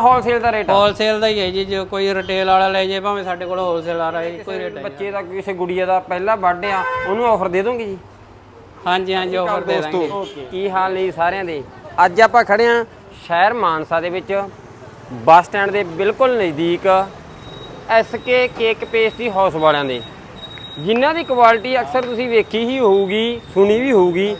Wholesale ਦਾ rate ਆ। Wholesale ਦਾ ਹੀ ਹੈ ਜੀ ਜੇ ਕੋਈ ਰਿਟੇਲ ਵਾਲਾ ਲੈ ਜੇ ਭਾਵੇਂ ਸਾਡੇ ਕੋਲ ਹੋਲਸੇਲ ਆ ਰਿਹਾ ਕੋਈ ਰੇਟ ਹੈ ਬੱਚੇ ਦਾ ਕਿਸੇ ਗੁੜੀਆ ਦਾ ਪਹਿਲਾ ਬਰਥਡੇ ਆ ਉਹਨੂੰ ਆਫਰ ਦੇ ਦੋਗੇ ਜੀ? ਹਾਂਜੀ ਹਾਂਜੀ ਆਫਰ ਦੇ ਦਾਂਗੇ। ਕੀ। ਹਾਲ ਨੇ ਸਾਰਿਆਂ ਦੇ? ਅੱਜ ਆਪਾਂ ਖੜੇ ਆ ਸ਼ਹਿਰ ਮਾਨਸਾ ਦੇ ਵਿੱਚ ਬੱਸ ਸਟੈਂਡ ਦੇ ਬਿਲਕੁਲ ਨਜ਼ਦੀਕ ਐਸਕੇ ਕੇਕ ਪੇਸਟਰੀ ਹਾਊਸ ਵਾਲਿਆਂ ਦੇ। ਜਿਨ੍ਹਾਂ ਦੀ ਕੁਆਲਿਟੀ ਅਕਸਰ ਤੁਸੀਂ ਵੇਖੀ ਹੀ ਹੋਊਗੀ ਸੁਣੀ ਵੀ ਹੋਊਗੀ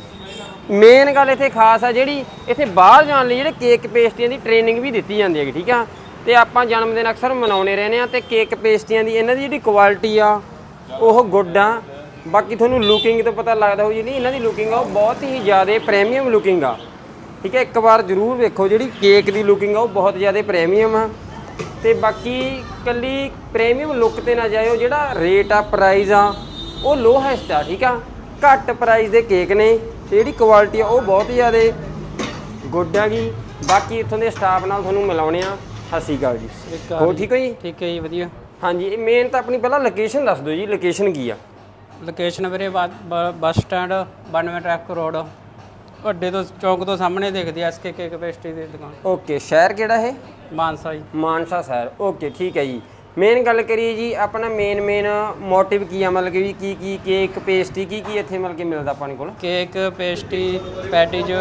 ਮੇਨ ਗੱਲ ਇੱਥੇ ਖਾਸ ਆ ਜਿਹੜੀ ਇੱਥੇ ਬਾਹਰ ਜਾਣ ਲਈ ਜਿਹੜੇ ਕੇਕ ਪੇਸਟਰੀਆਂ ਦੀ ਟ੍ਰੇਨਿੰਗ ਵੀ ਦਿੱਤੀ ਜਾਂਦੀ ਹੈਗੀ, ਠੀਕ ਆ? ਤੇ ਆਪਾਂ ਜਨਮ ਦਿਨ ਅਕਸਰ ਮਨਾਉਣੇ ਰਹਿੰਦੇ ਆ ਤੇ ਕੇਕ ਪੇਸਟਰੀਆਂ ਦੀ ਇਹਨਾਂ ਦੀ ਜਿਹੜੀ ਕੁਆਲਿਟੀ ਆ, ਉਹ ਗੁੱਡ ਆ। ਬਾਕੀ ਤੁਹਾਨੂੰ ਲੁਕਿੰਗ ਤੋਂ ਪਤਾ ਲੱਗਦਾ ਹੋਊ ਜਿਹੜੀ ਇਹਨਾਂ ਦੀ ਲੁਕਿੰਗ ਆ, ਉਹ ਬਹੁਤ ਹੀ ਜ਼ਿਆਦਾ ਪ੍ਰੀਮੀਅਮ ਲੁਕਿੰਗ ਆ। ਠੀਕ ਹੈ ਇੱਕ ਵਾਰ ਜ਼ਰੂਰ ਵੇਖੋ ਜਿਹੜੀ ਕੇਕ ਦੀ ਲੁਕਿੰਗ ਆ, ਉਹ ਬਹੁਤ ਜ਼ਿਆਦਾ ਪ੍ਰੀਮੀਅਮ ਆ। ਤੇ ਬਾਕੀ ਕੱਲੀ ਪ੍ਰੀਮੀਅਮ ਲੁੱਕ ਤੇ ਨਾ ਜਾਇਓ, ਜਿਹੜਾ ਰੇਟ ਆ ਪ੍ਰਾਈਸ ਆ, ਉਹ ਲੋਹੈਸਟ ਆ, ਠੀਕ ਆ? ਘੱਟ ਪ੍ਰਾਈਸ ਦੇ ਕੇਕ ਨੇ। ਤੇ ਜਿਹੜੀ ਕੁਆਲਿਟੀ ਆ ਉਹ ਬਹੁਤ ਜ਼ਿਆਦਾ ਗੁੱਡ ਹੈਗੀ ਬਾਕੀ ਇੱਥੋਂ ਦੇ ਸਟਾਫ ਨਾਲ ਤੁਹਾਨੂੰ ਮਿਲਾਉਣੇ ਆ। ਸਤਿ ਸ਼੍ਰੀ ਅਕਾਲ ਜੀ। ਹੋ ਠੀਕ ਹੋ ਜੀ? ਠੀਕ ਹੈ ਜੀ ਵਧੀਆ। ਹਾਂਜੀ ਮੇਨ ਤਾਂ ਆਪਣੀ ਪਹਿਲਾਂ ਲੋਕੇਸ਼ਨ ਦੱਸ ਦਿਓ ਜੀ ਲੋਕੇਸ਼ਨ ਕੀ ਆ? ਲੋਕੇਸ਼ਨ ਵੀਰੇ ਬੱਸ ਸਟੈਂਡ 92 ਟਰੱਕ ਰੋਡ ਅੱਡੇ ਤੋਂ ਚੌਂਕ ਤੋਂ ਸਾਹਮਣੇ ਦਿਖਦੀ ਐ ਐਸਕੇ ਕੇਕ ਪੇਸਟਰੀ ਦੀ ਦੁਕਾਨ। ਓਕੇ ਸ਼ਹਿਰ ਕਿਹੜਾ ਇਹ? ਮਾਨਸਾ ਜੀ। ਮਾਨਸਾ ਸ਼ਹਿਰ। ਓਕੇ ਠੀਕ ਹੈ ਜੀ। ਮੇਨ ਗੱਲ ਕਰੀਏ ਜੀ ਆਪਣਾ ਮੇਨ ਮੇਨ ਮੋਟਿਵ ਕੀ ਆ? ਮਤਲਬ ਕਿ ਕੀ ਕੀ ਕੇਕ ਪੇਸਟਰੀ ਕੀ ਕੀ ਇੱਥੇ ਮਤਲਬ ਕਿ ਮਿਲਦਾ ਆਪਣੇ ਕੋਲ? ਕੇਕ ਪੇਸਟਰੀ ਪੈਟੀਜ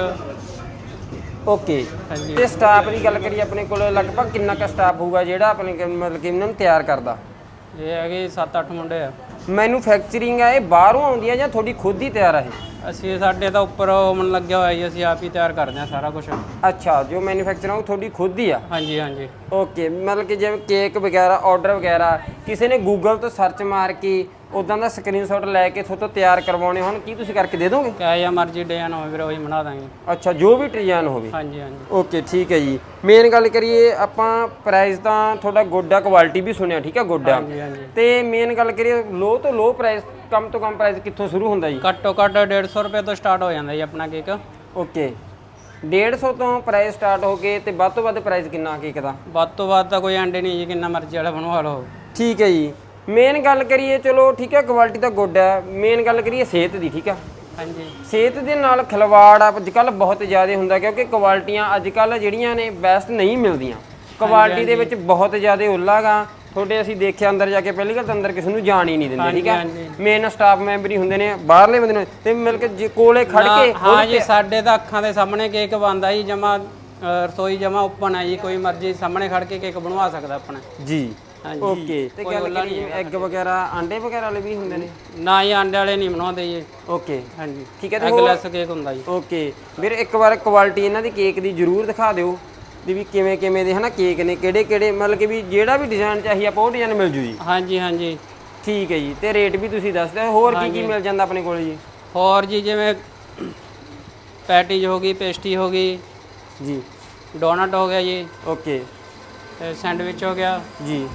ਓਕੇ ਹਾਂਜੀ। ਤੇ ਸਟਾਫ ਦੀ ਗੱਲ ਕਰੀਏ ਆਪਣੇ ਕੋਲ ਲਗਭਗ ਕਿੰਨਾ ਕੁ ਸਟਾਫ ਹੋਊਗਾ ਜਿਹੜਾ ਆਪਣੇ ਕੋਲ ਮਤਲਬ ਕਿ ਇਹਨਾਂ ਨੂੰ ਤਿਆਰ ਕਰਦਾ? ਇਹ ਹੈਗੇ 7-8 ਮੁੰਡੇ ਆ। ਮੈਨੂਫੈਕਚਰਿੰਗ ਆ ਇਹ ਬਾਹਰੋਂ ਆਉਂਦੀ ਆ ਜਾਂ ਤੁਹਾਡੀ ਖੁਦ ਹੀ ਤਿਆਰ ਆ ਇਹ? ਅਸੀਂ ਸਾਡੇ ਤਾਂ ਉੱਪਰ ਮਨ ਲੱਗਿਆ ਹੋਇਆ ਜੀ ਅਸੀਂ ਆਪ ਹੀ ਤਿਆਰ ਕਰਦੇ ਆ ਸਾਰਾ ਕੁਝ ਅੱਛਾ ਜੋ ਮੈਨੂਫੈਕਚਰ ਆ ਉਹ ਤੁਹਾਡੀ ਖੁਦ ਹੀ ਆ? ਹਾਂਜੀ ਹਾਂਜੀ। ਓਕੇ ਮਤਲਬ ਕਿ ਜਿਵੇਂ ਕੇਕ ਵਗੈਰਾ ਆਰਡਰ ਵਗੈਰਾ ਕਿਸੇ ਨੇ ਗੂਗਲ ਤੋਂ ਸਰਚ ਮਾਰ ਕੇ ਉਦਾਂ ਦਾ ਸਕਰੀਨਸ਼ਾਟ ਲੈ ਕੇ ਤੁਹਾਡੇ ਤੋਂ ਤਿਆਰ ਕਰਵਾਉਣੇ ਹੋਣ ਕੀ ਤੁਸੀਂ ਕਰਕੇ ਦੇ ਦੋਗੇ? ਕਿਆ ਜਾਂ ਮਰਜ਼ੀ ਡਿਜ਼ਾਈਨ ਹੋਵੇ ਵੀਰੇ ਉਹੀ ਬਣਾ ਦਾਂਗੇ। ਅੱਛਾ ਜੋ ਵੀ ਡਿਜ਼ਾਈਨ ਹੋਵੇ। ਹਾਂਜੀ ਹਾਂਜੀ। ਓਕੇ ਠੀਕ ਹੈ ਜੀ। ਮੇਨ ਗੱਲ ਕਰੀਏ ਆਪਾਂ ਪ੍ਰਾਈਸ ਤਾਂ ਤੁਹਾਡਾ ਗੋਡਾ ਕੁਆਲਿਟੀ ਵੀ ਸੁਣਿਆ ਠੀਕ ਹੈ ਗੋਡਾ? ਹਾਂਜੀ ਹਾਂਜੀ। ਤੇ ਮੇਨ ਗੱਲ ਕਰੀਏ ਲੋ ਤੋਂ ਲੋ ਪ੍ਰਾਈਸ ਕਮ ਤੋਂ ਕਮ ਪ੍ਰਾਈਸ ਕਿੱਥੋਂ ਸ਼ੁਰੂ ਹੁੰਦਾ ਜੀ? ਘੱਟੋ ਘੱਟ 150 ਰੁਪਏ ਤੋਂ ਸਟਾਰਟ ਹੋ ਜਾਂਦਾ ਜੀ ਆਪਣਾ ਕੇਕ ਓਕੇ 150 ਤੋਂ ਪ੍ਰਾਈਸ ਸਟਾਰਟ ਹੋ ਕੇ ਤੇ ਵੱਧ ਤੋਂ ਵੱਧ ਪ੍ਰਾਈਸ ਕਿੰਨਾ ਕੇਕ ਦਾ? ਵੱਧ ਤੋਂ ਵੱਧ ਤਾਂ ਕੋਈ ਐਂਡ ਨਹੀਂ ਜੀ ਕਿੰਨਾ ਮਰਜ਼ੀ ਵਾਲਾ ਬਣਵਾ ਲਓ। ਠੀਕ ਹੈ ਜੀ। ਮੇਨ ਗੱਲ ਕਰੀਏ ਚਲੋ ਠੀਕ ਹੈ ਕੁਆਲਿਟੀ ਤਾਂ ਗੁੱਡ ਹੈ। ਮੇਨ ਗੱਲ ਕਰੀਏ ਸਿਹਤ ਦੀ ਠੀਕ ਹੈ? ਹਾਂਜੀ। ਸਿਹਤ ਦੇ ਨਾਲ ਖਿਲਵਾੜ ਅੱਜ ਕੱਲ ਬਹੁਤ ਜ਼ਿਆਦਾ ਹੁੰਦਾ ਕਿਉਂਕਿ ਕੁਆਲਿਟੀਆਂ ਅੱਜ ਕੱਲ ਜਿਹੜੀਆਂ ਨੇ ਬੈਸਟ ਨਹੀਂ ਮਿਲਦੀਆਂ। ਕੁਆਲਿਟੀ ਦੇ ਵਿੱਚ ਬਹੁਤ ਜ਼ਿਆਦਾ ਉੱਲਾਗਾ ਤੁਹਾਡੇ ਅਸੀਂ ਦੇਖਿਆ ਅੰਦਰ ਜਾ ਕੇ ਪਹਿਲੀ ਗੱਲ ਤਾਂ ਅੰਦਰ ਕਿਸੇ ਨੂੰ ਜਾਣ ਹੀ ਨਹੀਂ ਦਿੰਦੇ ਠੀਕ ਹੈ। ਮੇਨ ਸਟਾਫ ਮੈਂਬਰ ਹੀ ਹੁੰਦੇ ਨੇ ਬਾਹਰਲੇ ਬੰਦੇ ਨੇ ਤੇ ਮਿਲ ਕੇ ਜੇ ਕੋਲੇ ਖੜ ਕੇ ਹਾਂ ਜੀ ਸਾਡੇ ਤਾਂ ਅੱਖਾਂ ਦੇ ਸਾਹਮਣੇ ਕੇਕ ਬਣਦਾ ਜੀ ਜਮਾ ਰਸੋਈ ਜਮਾ ਓਪਨ ਹੈ ਜੀ ਕੋਈ ਮਰਜ਼ੀ ਸਾਹਮਣੇ ਖੜ ਕੇ ਕੇਕ ਬਣਵਾ ਸਕਦਾ ਆਪਣਾ। ਜੀ ਓਕੇ। ਤੇ ਗੱਲ ਕਰੀਏ ਐਗ ਵਗੈਰਾ ਆਂਡੇ ਵਗੈਰਾ ਵਾਲੇ ਵੀ ਹੁੰਦੇ ਨੇ? ਨਾ ਹੀ ਆਂਡੇ ਵਾਲੇ ਨਹੀਂ ਬਣਾਉਂਦੇ ਜੀ। ਓਕੇ। ਹਾਂਜੀ। ਠੀਕ ਹੈ ਤੇ ਐਗਲੈਸ ਕੇਕ ਹੁੰਦਾ ਜੀ। ਓਕੇ। ਵੀਰ ਇੱਕ ਵਾਰ ਕੁਆਲਿਟੀ ਇਹਨਾਂ ਦੀ ਕੇਕ ਦੀ ਜਰੂਰ ਦਿਖਾ ਦਿਓ। ਦੀ ਵੀ ਕਿਵੇਂ ਕਿਵੇਂ ਦੇ ਹਨਾ ਕੇਕ ਨੇ ਕਿਹੜੇ ਕਿਹੜੇ ਮਤਲਬ ਕਿ ਵੀ ਜਿਹੜਾ ਵੀ ਡਿਜ਼ਾਈਨ ਚਾਹੀਏ ਆਪਾਂ ਉਹ ਡਿਜ਼ਾਈਨ ਮਿਲ ਜੂ ਜੀ। ਹਾਂਜੀ ਹਾਂਜੀ। ਠੀਕ ਹੈ ਜੀ ਤੇ ਰੇਟ ਵੀ ਤੁਸੀਂ ਦੱਸ ਦਿਓ ਹੋਰ ਕੀ ਕੀ ਮਿਲ ਜਾਂਦਾ ਆਪਣੇ ਕੋਲ ਜੀ? ਹੋਰ ਜੀ ਜਿਵੇਂ ਪੈਟੀਜ ਹੋ ਗਈ ਪੇਸਟੀ ਹੋ ਗਈ ਜੀ। ਡੋਨਟ ਹੋ ਗਿਆ ਜੀ। ਓਕੇ। ਤੇ ਸੈਂਡਵਿਚ ਹੋ ਗਿਆ। ਜੀ।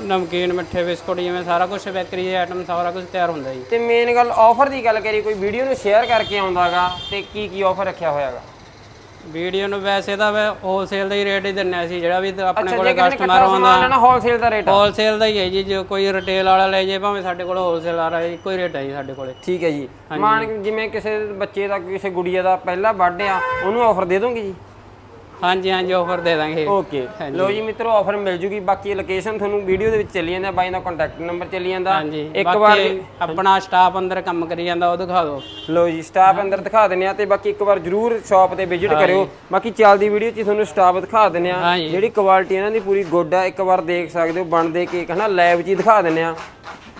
ਨਮਕੀਨ ਮਿੱਠੇ ਬਿਸਕੁਟ ਜਿਵੇਂ ਸਾਰਾ ਕੁਝ ਬੇਕਰੀ ਦੇ ਆਈਟਮ ਸਾਰਾ ਕੁਝ ਤਿਆਰ ਹੁੰਦਾ ਜੀ। ਤੇ ਮੇਨ ਗੱਲ ਆਫਰ ਦੀ ਗੱਲ ਕਰੀ ਕੋਈ ਵੀਡੀਓ ਨੂੰ ਸ਼ੇਅਰ ਕਰਕੇ ਆਉਂਦਾਗਾ ਤੇ ਕੀ ਕੀ ਆਫਰ ਰੱਖਿਆ ਹੋਇਆਗਾ ਵੀਡੀਓ ਨੂੰ ਵੈਸੇ ਤਾਂ ਹੋਲਸੇਲ ਦਾ ਹੀ ਰੇਟ ਹੀ ਦਿੰਨੇ ਸੀ ਜਿਹੜਾ ਵੀ ਆਪਣੇ ਕੋਲੇ ਕਸਟਮਰ ਆਉਂਦਾ। ਲੈਣਾ ਹੋਲਸੇਲ ਦਾ ਰੇਟ ਹੋਲਸੇਲ ਦਾ ਹੀ ਹੈ ਜੀ ਜੇ ਕੋਈ ਰਿਟੇਲ ਵਾਲਾ ਲੈ ਜੇ ਭਾਵੇਂ ਸਾਡੇ ਕੋਲ ਹੋਲਸੇਲ ਆ ਰਿਹਾ ਕੋਈ ਰੇਟ ਹੈ ਜੀ ਸਾਡੇ ਕੋਲੇ। ਠੀਕ ਹੈ ਜੀ। ਮਾਨ ਜਿਵੇਂ ਕਿਸੇ ਬੱਚੇ ਦਾ ਕਿਸੇ ਗੁੜੀਆ ਦਾ ਪਹਿਲਾ ਬਰਥਡੇ ਆ ਉਹਨੂੰ ਆਫਰ ਦੇ ਦੋਗੇ ਜੀ? ਹਾਂਜੀ ਹਾਂਜੀ ਆਫਰ ਦੇ ਦਾਂਗੇ। ਓਕੇ ਲੋ ਜੀ ਮਿੱਤਰੋ ਆਫਰ ਮਿਲ ਜੂਗੀ। ਬਾਕੀ ਲੋਕੇਸ਼ਨ ਤੁਹਾਨੂੰ ਵੀਡੀਓ ਦੇ ਵਿੱਚ ਚੱਲੀ ਜਾਂਦਾ ਬਾਈ ਦਾ ਕੰਟੈਕਟ ਨੰਬਰ ਚੱਲੀ ਜਾਂਦਾ। ਇੱਕ ਵਾਰ ਆਪਣਾ ਸਟਾਫ ਅੰਦਰ ਕੰਮ ਕਰੀ ਜਾਂਦਾ ਉਹ ਦਿਖਾ ਦਿਓ। ਲੋ ਜੀ ਸਟਾਫ ਅੰਦਰ ਦਿਖਾ ਦਿੰਨੇ ਆ ਤੇ ਬਾਕੀ ਇੱਕ ਵਾਰ ਜਰੂਰ ਸ਼ਾਪ ਤੇ ਵਿਜ਼ਿਟ ਕਰਿਓ। ਬਾਕੀ ਚੱਲਦੀ ਵੀਡੀਓ 'ਚ ਤੁਹਾਨੂੰ ਸਟਾਫ ਦਿਖਾ ਦਿੰਨੇ ਆ। ਜਿਹੜੀ ਕੁਆਲਿਟੀ ਇਹਨਾਂ ਦੀ ਪੂਰੀ ਗੁੱਡ ਆ ਇੱਕ ਵਾਰ ਦੇਖ ਸਕਦੇ ਹੋ ਬਣਦੇ ਕੇਕ ਹਨਾ ਲੈਬ 'ਚ ਹੀ ਦਿਖਾ ਦਿੰਨੇ ਆ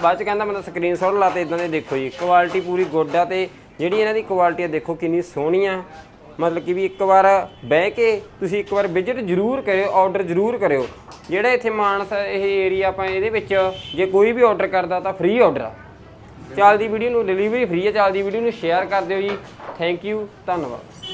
ਬਾਅਦ 'ਚ ਕਹਿੰਦਾ ਬੰਦਾ ਸਕਰੀਨਸ਼ਾਟ ਲਾ ਤੇ ਇਦਾਂ ਦੇ ਦੇਖੋ ਜੀ ਕੁਆਲਿਟੀ ਪੂਰੀ ਗੁੱਡ ਆ ਤੇ ਜਿਹੜੀ ਇਹਨਾਂ ਦੀ ਕੁਆਲਿਟੀ ਆ ਦੇਖੋ ਕਿੰਨੀ ਸੋਹਣੀ ਆ। ਮਤਲਬ ਕਿ ਵੀ ਇੱਕ ਵਾਰ ਬਹਿ ਕੇ ਤੁਸੀਂ ਇੱਕ ਵਾਰ ਵਿਜ਼ਿਟ ਜਰੂਰ ਕਰਿਓ ਆਰਡਰ ਜਰੂਰ ਕਰਿਓ। ਜਿਹੜਾ ਇੱਥੇ ਮਾਨਸਾ ਇਹ ਏਰੀਆ ਆਪਾਂ ਇਹਦੇ ਵਿੱਚ ਜੇ ਕੋਈ ਵੀ ਆਰਡਰ ਕਰਦਾ ਤਾਂ ਫ੍ਰੀ ਆਰਡਰ ਆ। ਚੱਲਦੀ ਵੀਡੀਓ ਨੂੰ ਡਿਲੀਵਰੀ ਫ੍ਰੀ ਹੈ ਚੱਲਦੀ ਵੀਡੀਓ ਨੂੰ ਸ਼ੇਅਰ ਕਰ ਦਿਓ ਜੀ। ਥੈਂਕ ਯੂ ਧੰਨਵਾਦ।